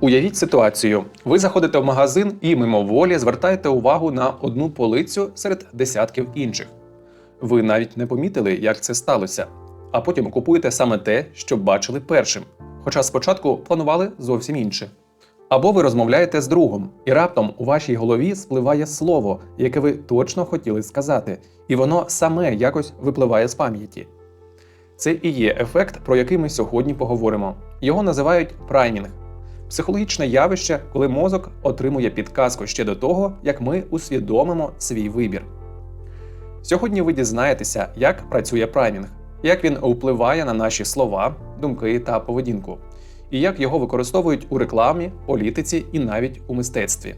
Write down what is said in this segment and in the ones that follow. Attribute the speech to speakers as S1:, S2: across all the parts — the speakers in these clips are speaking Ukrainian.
S1: Уявіть ситуацію: ви заходите в магазин і мимоволі звертаєте увагу на одну полицю серед десятків інших. Ви навіть не помітили, як це сталося, а потім купуєте саме те, що бачили першим, хоча спочатку планували зовсім інше. Або ви розмовляєте з другом, і раптом у вашій голові спливає слово, яке ви точно хотіли сказати, і воно саме якось випливає з пам'яті. Це і є ефект, про який ми сьогодні поговоримо. Його називають праймінг психологічне явище, коли мозок отримує підказку ще до того, як ми усвідомимо свій вибір. Сьогодні ви дізнаєтеся, як працює праймінг, як він впливає на наші слова, думки та поведінку, і як його використовують у рекламі, політиці і навіть у мистецтві.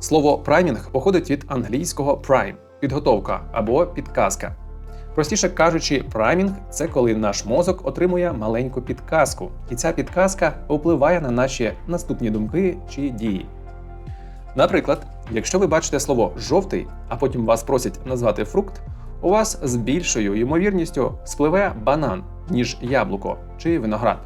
S1: Слово праймінг походить від англійського prime підготовка або підказка. Простіше кажучи, праймінг це коли наш мозок отримує маленьку підказку, і ця підказка впливає на наші наступні думки чи дії. Наприклад, якщо ви бачите слово жовтий, а потім вас просять назвати фрукт, у вас з більшою ймовірністю спливе банан, ніж яблуко чи виноград.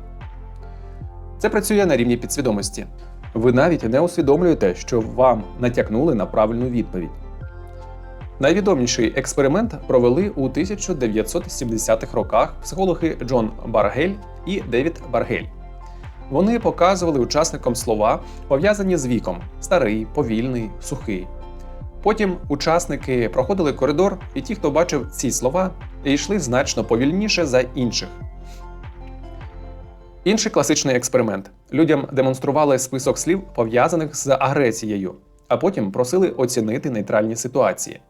S1: Це працює на рівні підсвідомості. Ви навіть не усвідомлюєте, що вам натякнули на правильну відповідь. Найвідоміший експеримент провели у 1970-х роках психологи Джон Баргель і Девід Баргель. Вони показували учасникам слова, пов'язані з віком старий, повільний, сухий. Потім учасники проходили коридор, і ті, хто бачив ці слова, йшли значно повільніше за інших. Інший класичний експеримент: людям демонстрували список слів, пов'язаних з агресією, а потім просили оцінити нейтральні ситуації.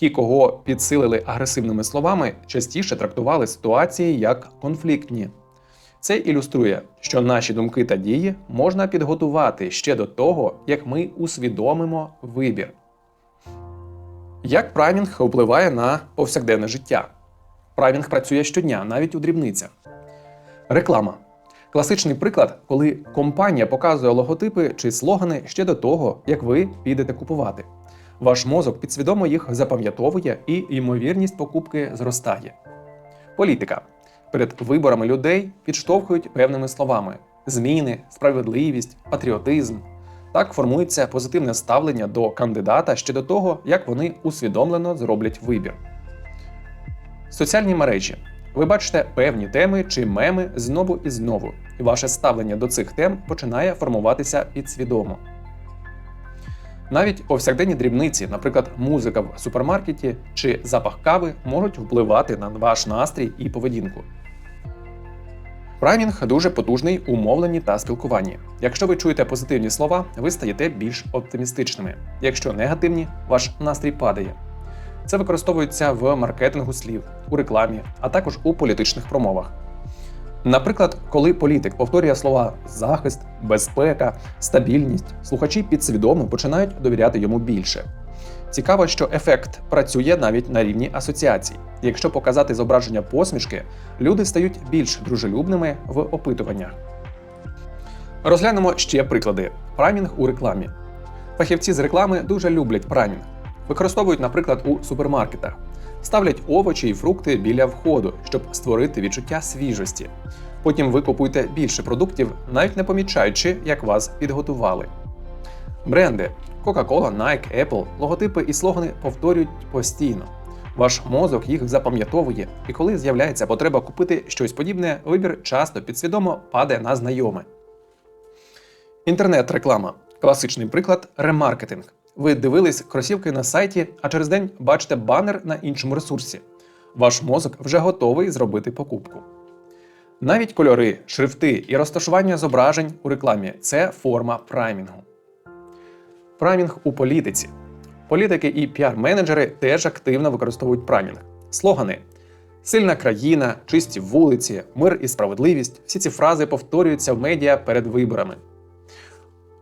S1: Ті, кого підсилили агресивними словами, частіше трактували ситуації як конфліктні. Це ілюструє, що наші думки та дії можна підготувати ще до того, як ми усвідомимо вибір. Як праймінг впливає на повсякденне життя? Праймінг працює щодня, навіть у дрібницях. Реклама. Класичний приклад, коли компанія показує логотипи чи слогани ще до того, як ви підете купувати. Ваш мозок підсвідомо їх запам'ятовує і ймовірність покупки зростає. Політика. Перед виборами людей підштовхують певними словами: зміни, справедливість, патріотизм. Так формується позитивне ставлення до кандидата ще до того, як вони усвідомлено зроблять вибір. Соціальні мережі. Ви бачите певні теми чи меми знову і знову, і ваше ставлення до цих тем починає формуватися підсвідомо. Навіть повсякденні дрібниці, наприклад, музика в супермаркеті чи запах кави, можуть впливати на ваш настрій і поведінку. Праймінг дуже потужний у мовленні та спілкуванні. Якщо ви чуєте позитивні слова, ви стаєте більш оптимістичними. Якщо негативні, ваш настрій падає. Це використовується в маркетингу слів, у рекламі, а також у політичних промовах. Наприклад, коли політик повторює слова захист, безпека, стабільність, слухачі підсвідомо починають довіряти йому більше. Цікаво, що ефект працює навіть на рівні асоціацій. Якщо показати зображення посмішки, люди стають більш дружелюбними в опитуваннях. Розглянемо ще приклади: праймінг у рекламі. Фахівці з реклами дуже люблять праймінг. Використовують, наприклад, у супермаркетах. Ставлять овочі і фрукти біля входу, щоб створити відчуття свіжості. Потім ви купуєте більше продуктів, навіть не помічаючи, як вас підготували. Бренди Coca-Cola, Nike, Apple, логотипи і слогани повторюють постійно. Ваш мозок їх запам'ятовує, і коли з'являється потреба купити щось подібне, вибір часто підсвідомо падає на знайоме. Інтернет-реклама класичний приклад ремаркетинг. Ви дивились кросівки на сайті, а через день бачите банер на іншому ресурсі. Ваш мозок вже готовий зробити покупку. Навіть кольори, шрифти і розташування зображень у рекламі це форма праймінгу. Праймінг у політиці. Політики і піар-менеджери теж активно використовують праймінг. Слогани Сильна країна, чисті вулиці, мир і справедливість всі ці фрази повторюються в медіа перед виборами.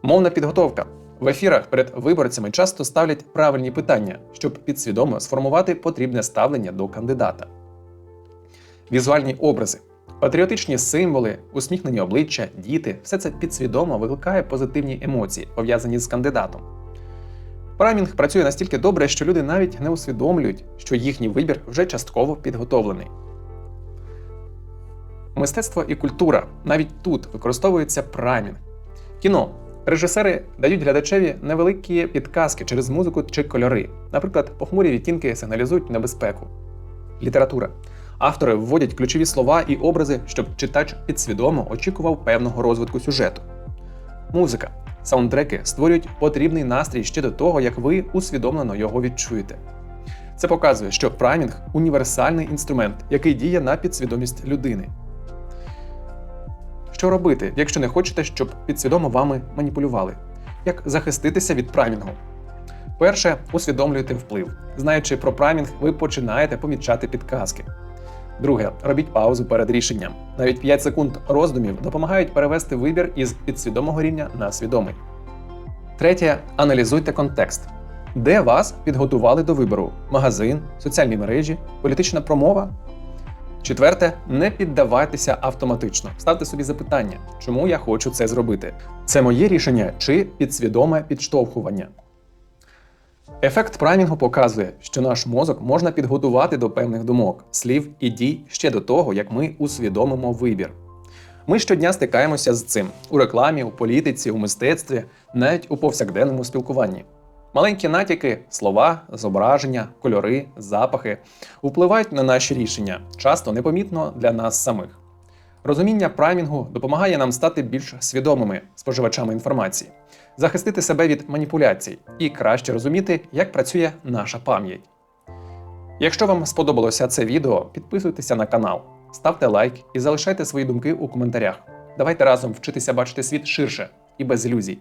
S1: Мовна підготовка. В ефірах перед виборцями часто ставлять правильні питання, щоб підсвідомо сформувати потрібне ставлення до кандидата. Візуальні образи, патріотичні символи, усміхнені обличчя, діти все це підсвідомо викликає позитивні емоції, пов'язані з кандидатом. Праймінг працює настільки добре, що люди навіть не усвідомлюють, що їхній вибір вже частково підготовлений. Мистецтво і культура навіть тут використовується праймінг. Кіно. Режисери дають глядачеві невеликі підказки через музику чи кольори. Наприклад, похмурі відтінки сигналізують небезпеку. Література. Автори вводять ключові слова і образи, щоб читач підсвідомо очікував певного розвитку сюжету. Музика. Саундтреки створюють потрібний настрій ще до того, як ви усвідомлено його відчуєте. Це показує, що праймінг універсальний інструмент, який діє на підсвідомість людини. Що робити, якщо не хочете, щоб підсвідомо вами маніпулювали? Як захиститися від праймінгу? Перше, усвідомлюйте вплив. Знаючи про праймінг, ви починаєте помічати підказки. Друге, робіть паузу перед рішенням. Навіть 5 секунд роздумів допомагають перевести вибір із підсвідомого рівня на свідомий. Третє, аналізуйте контекст. Де вас підготували до вибору? Магазин, соціальні мережі, політична промова? Четверте, не піддавайтеся автоматично. Ставте собі запитання, чому я хочу це зробити. Це моє рішення чи підсвідоме підштовхування. Ефект праймінгу показує, що наш мозок можна підготувати до певних думок, слів і дій ще до того, як ми усвідомимо вибір. Ми щодня стикаємося з цим у рекламі, у політиці, у мистецтві, навіть у повсякденному спілкуванні. Маленькі натяки, слова, зображення, кольори, запахи впливають на наші рішення, часто непомітно для нас самих. Розуміння праймінгу допомагає нам стати більш свідомими споживачами інформації, захистити себе від маніпуляцій і краще розуміти, як працює наша пам'ять. Якщо вам сподобалося це відео, підписуйтеся на канал, ставте лайк і залишайте свої думки у коментарях. Давайте разом вчитися бачити світ ширше і без ілюзій.